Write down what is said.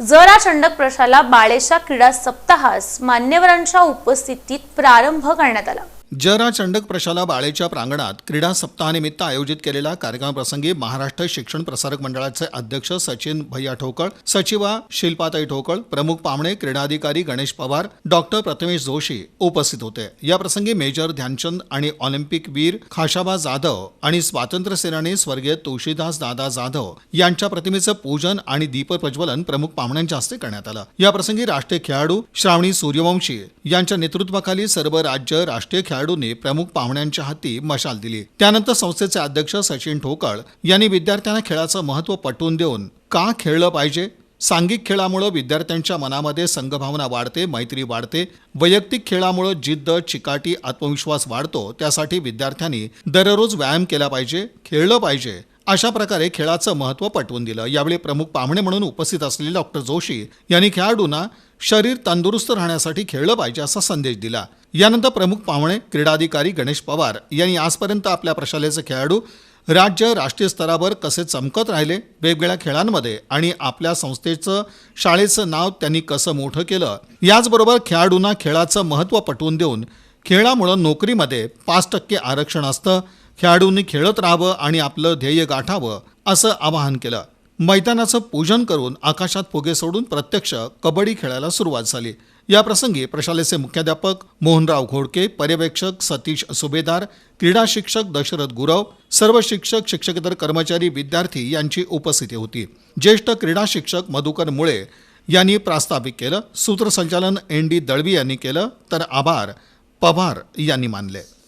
जरा चंडक प्रशाला बाळेशा क्रीडा सप्ताहास मान्यवरांच्या उपस्थितीत प्रारंभ करण्यात आला. जरा चंडक प्रशाला बाळेच्या प्रांगणात क्रीडा सप्ताहानिमित्त आयोजित केलेल्या कार्यक्रमाप्रसंगी महाराष्ट्र शिक्षण प्रसारक मंडळाचे अध्यक्ष सचिन भैया ठोकळ सचिवा शिल्पाताई ठोकळ प्रमुख पाहुणे क्रीडाधिकारी गणेश पवार डॉक्टर प्रथमेश जोशी उपस्थित होते. याप्रसंगी मेजर ध्यानचंद आणि ऑलिम्पिक वीर खाशाबा जाधव आणि स्वातंत्र्य सेनानी स्वर्गीय तुळशीदास दादा जाधव यांच्या प्रतिमेचं पूजन आणि दीपप्रज्वलन प्रमुख पाहुण्यांच्या हस्ते करण्यात आलं. याप्रसंगी राष्ट्रीय खेळाडू श्रावणी सूर्यवंशी यांच्या नेतृत्वाखाली सर्व राज्य राष्ट्रीय खेळाडूंनी प्रमुख पाहुण्यांच्या हाती मशाल दिली. त्यानंतर संस्थेचे अध्यक्ष सचिन ठोकळ यांनी विद्यार्थ्यांना खेळाचं महत्त्व पटवून देऊन का खेळलं पाहिजे? सांघिक खेळामुळं विद्यार्थ्यांच्या मनामध्ये संघभावना वाढते मैत्री वाढते. वैयक्तिक खेळामुळं जिद्द चिकाटी आत्मविश्वास वाढतो. त्यासाठी विद्यार्थ्यांनी दररोज व्यायाम केला पाहिजे खेळलं पाहिजे. अशा प्रकारे खेळाचं महत्त्व पटवून दिलं. यावेळी प्रमुख पाहुणे म्हणून उपस्थित असलेले डॉक्टर जोशी यांनी खेळाडूंना शरीर तंदुरुस्त राहण्यासाठी खेळलं पाहिजे असा संदेश दिला. यानंतर प्रमुख पाहुणे क्रीडाधिकारी गणेश पवार यांनी आजपर्यंत आपल्या प्रशालेचे खेळाडू राज्य राष्ट्रीय स्तरावर कसे चमकत राहिले वेगवेगळ्या खेळांमध्ये आणि आपल्या संस्थेचं शाळेचं नाव त्यांनी कसं मोठं केलं याचबरोबर खेळाडूंना खेळाचं महत्त्व पटवून देऊन खेळामुळं नोकरीमध्ये पाच टक्के आरक्षण असतं खेळाडूंनी खेळत राहावं आणि आपलं ध्येय गाठावं असं आवाहन केलं. मैदानाचं पूजन करून आकाशात फुगे सोडून प्रत्यक्ष कबड्डी खेळायला सुरुवात झाली. या प्रसंगी प्रशालेचे मुख्याध्यापक मोहनराव घोडके पर्यवेक्षक सतीश सुभेदार क्रीडा शिक्षक दशरथ गुरव सर्व शिक्षक शिक्षकेतर कर्मचारी विद्यार्थी यांची उपस्थिती होती. ज्येष्ठ क्रीडा शिक्षक मधुकर मुळे यांनी प्रास्ताविक केलं. सूत्रसंचालन एन डी दळवी यांनी केलं. तर आभार पवार यांनी मानले.